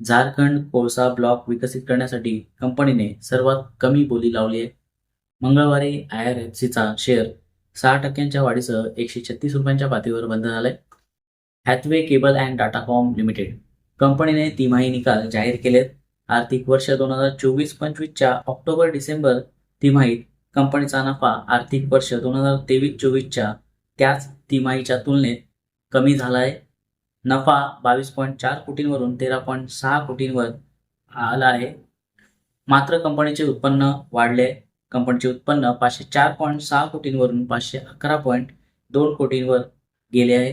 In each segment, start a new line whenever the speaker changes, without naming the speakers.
झारखंड कोळसा ब्लॉक विकसित करण्यासाठी कंपनीने सर्वात कमी बोली लावली आहे. मंगळवारी आय आर एफ सीचा शेअर सहा टक्क्यांच्या वाढीसह एकशे छत्तीस रुपयांच्या पातळीवर बंद झालाय. Hathway cable and Datacom limited कंपनीने तिमाही निकाल जाहीर केलेत. आर्थिक वर्ष दोन हजार चोवीस पंचवीसच्या ऑक्टोबर डिसेंबर तिमाहीत कंपनीचा नफा आर्थिक वर्ष दोन हजार तेवीस चोवीसच्या त्याच तिमाहीच्या तुलनेत कमी झाला आहे नफा बावीस पॉईंट चार कोटींवरून तेरा पॉईंट सहा कोटींवर आला आहे. मात्र कंपनीचे उत्पन्न वाढले. कंपनीचे उत्पन्न पाचशे चार पॉईंट सहा कोटींवरून पाचशे अकरा पॉईंट दोन कोटींवर गेले आहे.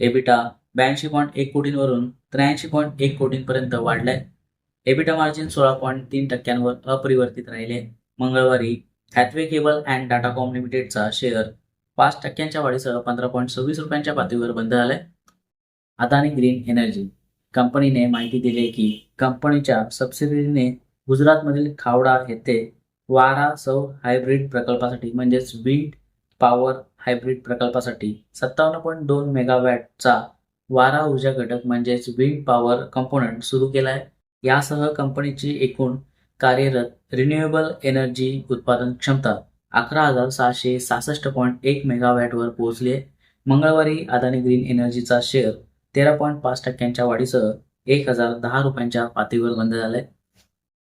एबिटा ब्याऐंशी पॉईंट एक कोटींवरून त्र्याऐंशी पॉईंट एक कोटींपर्यंत वाढलाय. एबिटा मार्जिन सोळा पॉईंट तीन टक्क्यांवर अपरिवर्तित राहिले. मंगळवारी हॅथवे केबल अँड डाटाकॉम लिमिटेडचा शेअर पाच टक्क्यांच्या वाढीसह पंधरा पॉईंट सव्वीस रुपयांच्या पातळीवर बंद झालाय. Adani green energy. कंपनीने माहिती दिली की कंपनीच्या सबसिडीने गुजरातमधील खावडा येथे वारा सौ हायब्रिड प्रकल्पासाठी म्हणजेच विंड पॉवर हायब्रिड प्रकल्पासाठी सत्तावन्न पॉईंट दोन मेगावॅटचा वारा ऊर्जा घटक म्हणजेच विंड पॉवर कंपोनंट सुरू केला आहे यासह कंपनीची एकूण कार्यरत रिन्युएबल एनर्जी उत्पादन क्षमता अकरा हजार सहाशे सहासष्ट पॉईंट एक मेगावॅटवर पोहोचली आहे. मंगळवारी अदानी ग्रीन एनर्जीचा शेअर तेरा पॉईंट पाच टक्क्यांच्या वाढीसह एक हजार दहा रुपयांच्या पातळीवर बंद झालंय.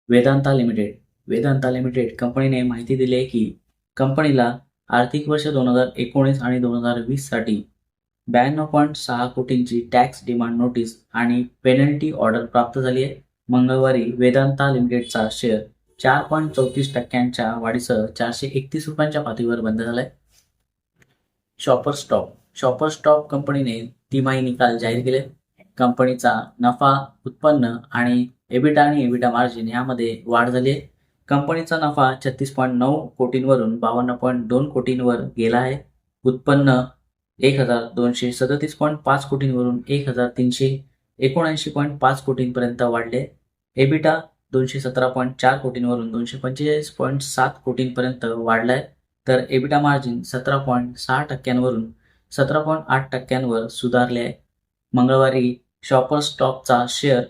वेदांता लिमिटेड. वेदांता लिमिटेड कंपनीने माहिती दिली आहे की कंपनीला आर्थिक वर्ष दोन हजार एकोणीस आणि दोन हजार वीससाठी ब्याण्णव पॉईंट सहा कोटींची टॅक्स डिमांड नोटीस आणि पेनल्टी ऑर्डर प्राप्त झाली आहे मंगळवारी वेदांता लिमिटेडचा शेअर चार पॉईंट चौतीस टक्क्यांच्या वाढीसह चारशे एकतीस रुपयांच्या पातळीवर बंद झालाय. शॉपर स्टॉप शॉपर स्टॉप कंपनीने तिमाही निकाल जाहीर केले. कंपनीचा नफा उत्पन्न आणि एबिटा आणि एबिटा मार्जिन यामध्ये वाढ झाली आहे. कंपनीचा नफा छत्तीस पॉईंट नऊ कोटींवरून बावन्न पॉईंट दोन कोटींवर गेला आहे. उत्पन्न एक हजार दोनशे सदतीस पॉईंट पाच कोटींवरून एक हजार तीनशे एकोणऐंशी पॉईंट पाच कोटींपर्यंत वाढले. एबिटा दोनशे सतरा पॉईंट चार कोटींवरून दोनशे पंचेचाळीस पॉईंट सात कोटींपर्यंत वाढलाय. तर एबिटा मार्जिन सतरा पॉईंट सहा टक्क्यांवरून सतरा पॉईंट आठ टक्क्यांवर सुधारले आहे. मंगळवारी शॉपर स्टॉकचा शेअर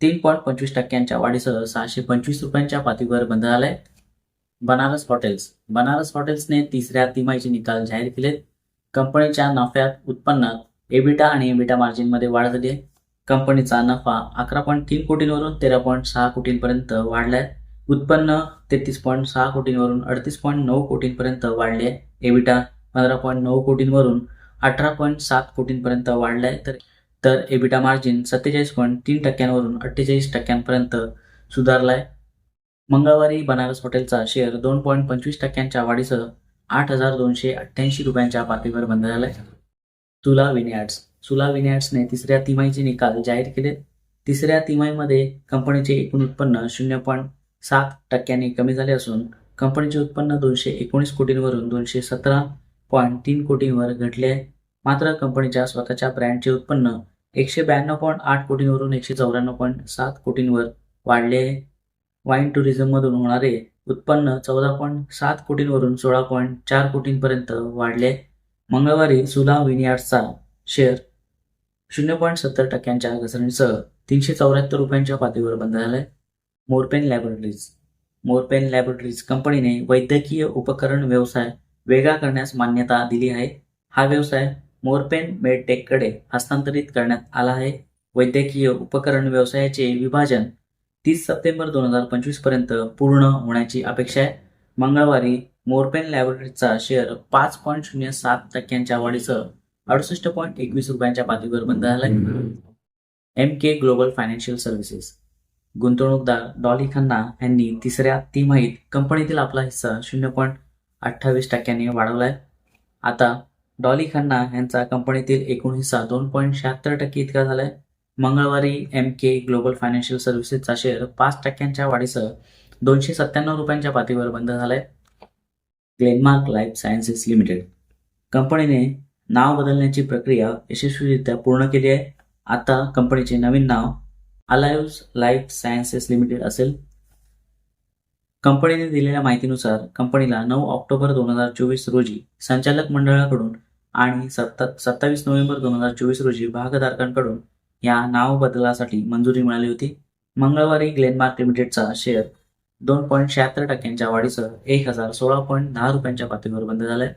तीन पॉईंट पंचवीस टक्क्यांच्या वाढीसह सहाशे पंचवीस रुपयांच्या पातळीवर बंद झालाय बनारस हॉटेल्स. बनारस हॉटेल्सने तिसऱ्या तिमाहीचे निकाल जाहीर केलेत. कंपनीच्या नफ्यात उत्पन्नात एबिटा आणि एबिटा मार्जिनमध्ये वाढ झाली आहे. कंपनीचा नफा अकरा पॉईंट तीन कोटींवरून तेरा पॉईंट सहा कोटींपर्यंत वाढलाय उत्पन्न तेहतीस पॉईंट सहा कोटींवरून अडतीस पॉईंट नऊ कोटींपर्यंत वाढले आहे. एबिटा पंधरा पॉईंट नऊ कोटींवरून अठरा पॉईंट सात कोटींपर्यंत वाढलाय. तर तर एबिटा मार्जिन सत्तेचाळीस पॉईंट तीन टक्क्यांवरून अठ्ठेचाळीस टक्क्यांपर्यंत सुधारला आहे मंगळवारी बनारस हॉटेलचा शेअर दोन पॉईंट पंचवीस टक्क्यांच्या वाढीसह आठ हजार दोनशे अठ्ठ्याऐंशी रुपयांच्या पातळीवर बंद झाला आहे तुला विनयार्ड्स सुला विनयार्ड्सने तिसऱ्या तिमाहीचे निकाल जाहीर केले तिसऱ्या तिमाहीमध्ये कंपनीचे एकूण उत्पन्न शून्य पॉईंट सात टक्क्यांनी कमी झाले असून कंपनीचे उत्पन्न दोनशे एकोणीस कोटींवरून दोनशे सतरा पॉईंट तीन कोटींवर घटले मात्र कंपनीच्या स्वतःच्या ब्रँडचे उत्पन्न एकशे ब्याण्णव पॉईंट आठ कोटींवरून एकशे चौऱ्याण्णव पॉईंट सात कोटींवर वाढले वाईन टुरिझममधून होणारे उत्पन्न चौदा पॉईंट सात कोटींवरून सोळा पॉईंट चार कोटींपर्यंत वाढले मंगळवारी सुला विनियार्डचा शेअर शून्य पॉईंट सत्तर टक्क्यांच्या घसरणीसह तीनशे चौऱ्याहत्तर रुपयांच्या पातळीवर बंद झालाय मोरपेन लॅबोरेटरीज मोरपेन लॅबोरेटरीज कंपनीने वैद्यकीय उपकरण व्यवसाय वेगळा करण्यास मान्यता दिली आहे. हा व्यवसाय मोरपेन मेडटेककडे हस्तांतरित करण्यात आला आहे. वैद्यकीय उपकरण व्यवसायाचे विभाजन तीस सप्टेंबर दोन हजार पंचवीसपर्यंत पूर्ण होण्याची अपेक्षा आहे. मंगळवारी मोरपेन लॅबोरेटरीचा शेअर पाच पॉईंट शून्य सात टक्क्यांच्या वाढीसह अडुसष्ट पॉईंट एकवीस रुपयांच्या पातळीवर बंद झाला M K global financial services. गुंतवणूकदार डॉली खन्ना यांनी तिसऱ्या तिमाहीत कंपनीतील आपला हिस्सा शून्य पॉईंट अठ्ठावीस टक्क्यांनी वाढवलाय. आता डॉली खन्ना यांचा कंपनीतील एकूण हिस्सा दोन पॉईंट शहात्तर टक्के इतका झालाय. मंगळवारी एम के ग्लोबल फायनान्शियल सर्व्हिसेसचा शेअर पाच टक्क्यांच्या वाढीसह दोनशे सत्त्याण्णव रुपयांच्या पातळीवर बंद झालाय. ग्लेनमार्क लाईफ सायन्सेस लिमिटेड कंपनीने नाव बदलण्याची प्रक्रिया यशस्वीरित्या पूर्ण केली आहे. आता कंपनीचे नवीन नाव अलायव्स लाईफ सायन्सेस लिमिटेड असेल. कंपनीने दिलेल्या माहितीनुसार कंपनीला नऊ ऑक्टोबर दोन हजार चोवीस रोजी संचालक मंडळाकडून आणि सत्ता सत्तावीस नोव्हेंबर दोन हजार चोवीस रोजी भागधारकांकडून या नाव बदलासाठी मंजुरी मिळाली होती. मंगळवारी ग्लेनमार्क लिमिटेडचा शेअर दोन पॉईंट शहात्तर टक्क्यांच्या वाढीसह एक हजार सोळा पॉईंट दहा रुपयांच्या पातळीवर बंद झालाय.